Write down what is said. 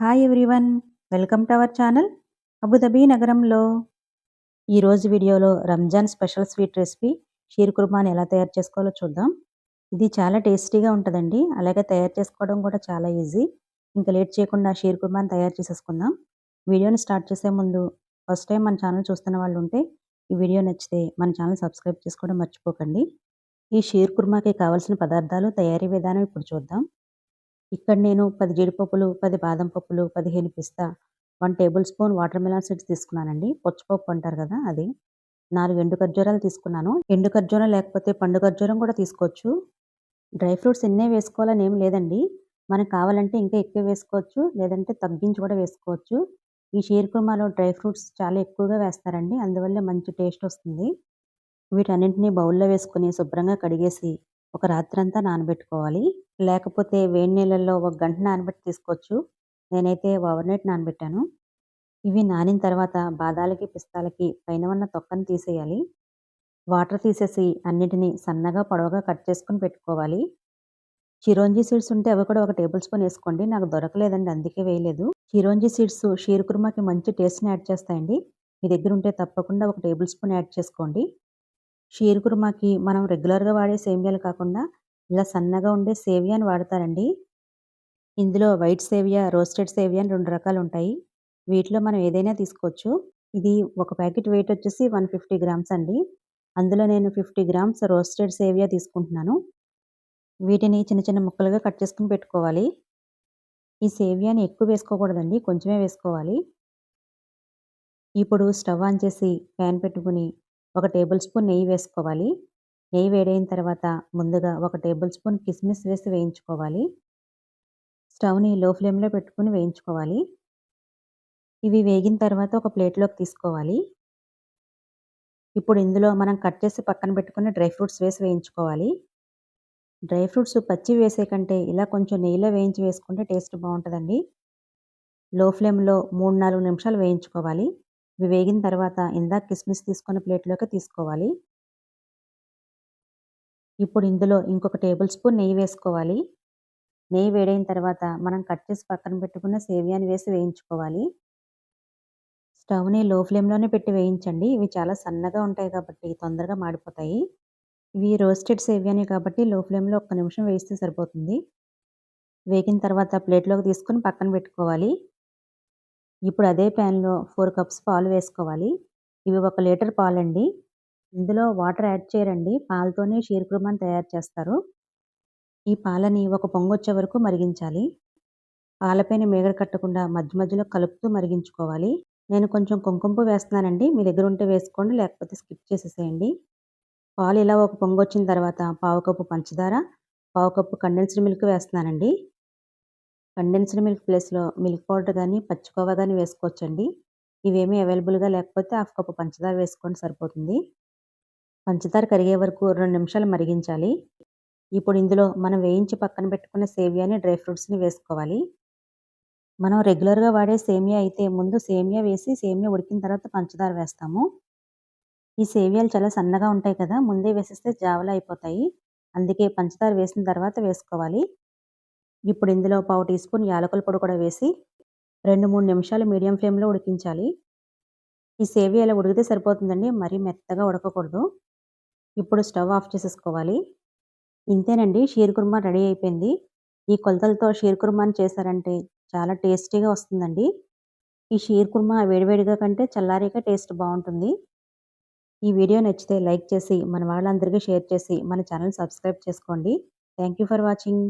Hi everyone welcome to our channel Abu Dhabi నగరంలో ఈరోజు వీడియోలో Ramzan special sweet recipe sheer కుర్మాని ఎలా తయారు చేసుకోవాలో చూద్దాం. ఇది చాలా టేస్టీగా ఉంటుందండి అలాగే తయారు చేసుకోవడం కూడా చాలా ఈజీ ఇంకా లేట్ చేయకుండా షీర్ కుర్మాని తయారు చేసేసుకుందాం. వీడియోని స్టార్ట్ చేసే ముందు ఫస్ట్ టైం మన ఛానల్ చూస్తున్న వాళ్ళు ఉంటే ఈ వీడియో నచ్చితే మన ఛానల్ సబ్స్క్రైబ్ చేసుకోవడం మర్చిపోకండి. ఈ షీర్ కుర్మాకి కావాల్సిన పదార్థాలు తయారీ విధానం ఇప్పుడు చూద్దాం. ఇక్కడ నేను పది జీడిపప్పులు పది బాదం పప్పులు పదిహేను పిస్తా one tablespoon watermelon seeds తీసుకున్నానండి. పొచ్చుపప్పు అంటారు కదా అది. నాలుగు ఎండు ఖర్జూరాలు తీసుకున్నాను. ఎండు ఖర్జూరం లేకపోతే పండు ఖర్జూరం కూడా తీసుకోవచ్చు. డ్రై ఫ్రూట్స్ ఎన్నే వేసుకోవాలని ఏం లేదండి. మనకు కావాలంటే ఇంకా ఎక్కువ వేసుకోవచ్చు. లేదంటే తగ్గించి కూడా వేసుకోవచ్చు. ఈ షీర్ కుర్మాలో డ్రై ఫ్రూట్స్ చాలా ఎక్కువగా వేస్తారండి. అందువల్ల మంచి టేస్ట్ వస్తుంది. వీటన్నింటినీ బౌల్లో వేసుకొని శుభ్రంగా కడిగేసి ఒక రాత్రంతా నానబెట్టుకోవాలి. లేకపోతే వేడి నీళ్ళల్లో ఒక గంట నానబెట్టి తీసుకోవచ్చు. నేనైతే ఓవర్ నైట్ నానబెట్టాను. ఇవి నానిన తర్వాత బాదాలకి పిస్తాలకి పైన ఉన్న తొక్కను తీసేయాలి. వాటర్ తీసేసి అన్నిటినీ సన్నగా పొడవగా కట్ చేసుకొని పెట్టుకోవాలి. చిరోంజీ సీడ్స్ ఉంటే అవి కూడా ఒక టేబుల్ స్పూన్ వేసుకోండి. నాకు దొరకలేదండి అందుకే వేయలేదు. చిరోంజీ సీడ్స్ షీర్ కుర్మాకి మంచి టేస్ట్ని యాడ్ చేస్తాయండి. మీ దగ్గర ఉంటే తప్పకుండా ఒక టేబుల్ స్పూన్ యాడ్ చేసుకోండి. షీర్ కుర్మాకి మనం రెగ్యులర్గా వాడే సేమియాలు కాకుండా ఇలా సన్నగా ఉండే సేవియాని వాడతారండి. ఇందులో వైట్ సేవియా రోస్టెడ్ సేవియా అని రెండు రకాలు ఉంటాయి వీటిలో మనం ఏదైనా తీసుకోవచ్చు. ఇది ఒక ప్యాకెట్ వెయిట్ వచ్చేసి వన్ ఫిఫ్టీ గ్రామ్స్ అండి. అందులో నేను ఫిఫ్టీ గ్రామ్స్ రోస్టెడ్ సేవియా తీసుకుంటున్నాను. వీటిని చిన్న చిన్న ముక్కలుగా కట్ చేసుకుని పెట్టుకోవాలి. ఈ సేవియాని ఎక్కువ వేసుకోకూడదండి. కొంచెమే వేసుకోవాలి. ఇప్పుడు స్టవ్ ఆన్ చేసి ప్యాన్ పెట్టుకుని ఒక టేబుల్ స్పూన్ నెయ్యి వేసుకోవాలి. నెయ్యి వేడైన తర్వాత ముందుగా ఒక టేబుల్ స్పూన్ కిస్మిస్ వేసి వేయించుకోవాలి. స్టవ్ని లో ఫ్లేమ్లో పెట్టుకుని వేయించుకోవాలి. ఇవి వేగిన తర్వాత ఒక ప్లేట్లోకి తీసుకోవాలి. ఇప్పుడు ఇందులో మనం కట్ చేసి పక్కన పెట్టుకుని డ్రై ఫ్రూట్స్ వేసి వేయించుకోవాలి. డ్రై ఫ్రూట్స్ పచ్చి వేసే కంటే ఇలా కొంచెం నెయ్యిలో వేయించి వేసుకుంటే టేస్ట్ బాగుంటుందండి. లో ఫ్లేమ్లో మూడు నాలుగు నిమిషాలు వేయించుకోవాలి. ఇవి వేగిన తర్వాత ఇందాక కిస్మిస్ తీసుకొని ప్లేట్లోకి తీసుకోవాలి. ఇప్పుడు ఇందులో ఇంకొక టేబుల్ స్పూన్ నెయ్యి వేసుకోవాలి. నెయ్యి వేడైన తర్వాత మనం కట్ చేసి పక్కన పెట్టుకున్న సేవియాని వేసి వేయించుకోవాలి. స్టవ్ని లో ఫ్లేమ్లోనే పెట్టి వేయించండి. ఇవి చాలా సన్నగా ఉంటాయి కాబట్టి తొందరగా మాడిపోతాయి. ఇవి రోస్టెడ్ సేవియాని కాబట్టి లో ఫ్లేమ్లో ఒక్క నిమిషం వేస్తే సరిపోతుంది. వేగిన తర్వాత ప్లేట్లోకి తీసుకొని పక్కన పెట్టుకోవాలి. ఇప్పుడు అదే ప్యాన్లో ఫోర్ కప్స్ పాలు వేసుకోవాలి. ఇవి ఒక లీటర్ పాలండి. ఇందులో వాటర్ యాడ్ చేయరండి. పాలతోనే షీర్ కుర్మాని తయారు చేస్తారు. ఈ పాలని ఒక పొంగు వచ్చే వరకు మరిగించాలి. పాలపైన మేగడ కట్టకుండా మధ్య మధ్యలో కలుపుతూ మరిగించుకోవాలి. నేను కొంచెం కుంకుమ వేస్తున్నానండి. మీ దగ్గర ఉంటే వేసుకోండి లేకపోతే స్కిప్ చేసేసేయండి. పాలు ఇలా ఒక పొంగు వచ్చిన తర్వాత పావు కప్పు పంచదార పావు కప్పు కండెన్స్డ్ మిల్క్ వేస్తున్నానండి. కండెన్స్డ్ మిల్క్ ప్లేస్లో మిల్క్ పౌడర్ కానీ పచ్చికోవా కానీ వేసుకోవచ్చండి. ఇవేమీ అవైలబుల్గా లేకపోతే హాఫ్ కప్పు పంచదార వేసుకోండి సరిపోతుంది. పంచదార కరిగే వరకు రెండు నిమిషాలు మరిగించాలి. ఇప్పుడు ఇందులో మనం వేయించి పక్కన పెట్టుకున్న సేమియాని డ్రై ఫ్రూట్స్ని వేసుకోవాలి. మనం రెగ్యులర్గా వాడే సేమియా అయితే ముందు సేమియా వేసి సేమియా ఉడికిన తర్వాత పంచదార వేస్తాము. ఈ సేమియాలు చాలా సన్నగా ఉంటాయి కదా ముందే వేసేస్తే జావలా అయిపోతాయి. అందుకే పంచదార వేసిన తర్వాత వేసుకోవాలి. ఇప్పుడు ఇందులో పావు టీ స్పూన్ యాలకుల పొడి కూడా వేసి రెండు మూడు నిమిషాలు మీడియం ఫ్లేమ్లో ఉడికించాలి. ఈ సేవియాలు ఉడికితే సరిపోతుందండి మరీ మెత్తగా ఉడకకూడదు. ఇప్పుడు స్టవ్ ఆఫ్ చేసేసుకోవాలి. ఇంతేనండి షీర్ కుర్మా రెడీ అయిపోయింది. ఈ కొలతలతో షీర్ కుర్మాని చేశారంటే చాలా టేస్టీగా వస్తుందండి. ఈ షీర్ కుర్మా వేడివేడిగా కంటే చల్లారిగా టేస్ట్ బాగుంటుంది. ఈ వీడియో నచ్చితే లైక్ చేసి మన వాళ్ళందరికీ షేర్ చేసి మన ఛానల్ సబ్స్క్రైబ్ చేసుకోండి. Thank you for watching.